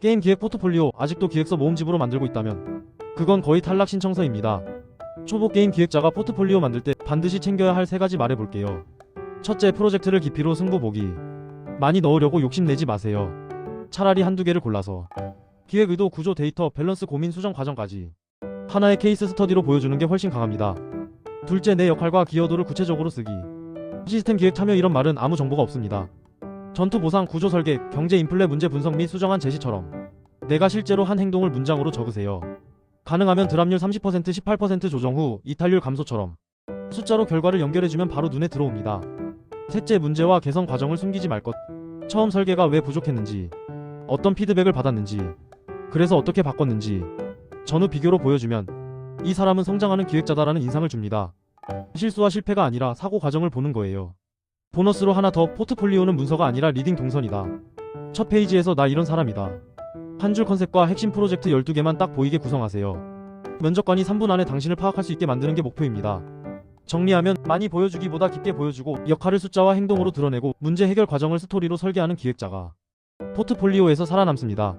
게임 기획 포트폴리오 아직도 기획서 모음집으로 만들고 있다면 그건 거의 탈락 신청서입니다. 초보 게임 기획자가 포트폴리오 만들 때 반드시 챙겨야 할 세 가지 말해볼게요. 첫째, 프로젝트를 깊이로 승부 보기. 많이 넣으려고 욕심내지 마세요. 차라리 한두 개를 골라서 기획 의도, 구조, 데이터, 밸런스, 고민, 수정 과정까지 하나의 케이스 스터디로 보여주는 게 훨씬 강합니다. 둘째, 내 역할과 기여도를 구체적으로 쓰기. 시스템 기획 참여 이런 말은 아무 정보가 없습니다. 전투 보상, 구조 설계, 경제 인플레 문제 분석 및 수정안 제시처럼 내가 실제로 한 행동을 문장으로 적으세요. 가능하면 드랍률 30% 18% 조정 후 이탈률 감소처럼 숫자로 결과를 연결해주면 바로 눈에 들어옵니다. 셋째 문제와 개선 과정을 숨기지 말 것. 처음 설계가 왜 부족했는지, 어떤 피드백을 받았는지, 그래서 어떻게 바꿨는지 전후 비교로 보여주면 이 사람은 성장하는 기획자다라는 인상을 줍니다. 실수와 실패가 아니라 사고 과정을 보는 거예요. 보너스로 하나 더 포트폴리오는 문서가 아니라 리딩 동선이다. 첫 페이지에서 나 이런 사람이다. 한 줄 컨셉과 핵심 프로젝트 12개만 딱 보이게 구성하세요. 면접관이 3분 안에 당신을 파악할 수 있게 만드는 게 목표입니다. 정리하면 많이 보여주기보다 깊게 보여주고 역할을 숫자와 행동으로 드러내고 문제 해결 과정을 스토리로 설계하는 기획자가 포트폴리오에서 살아남습니다.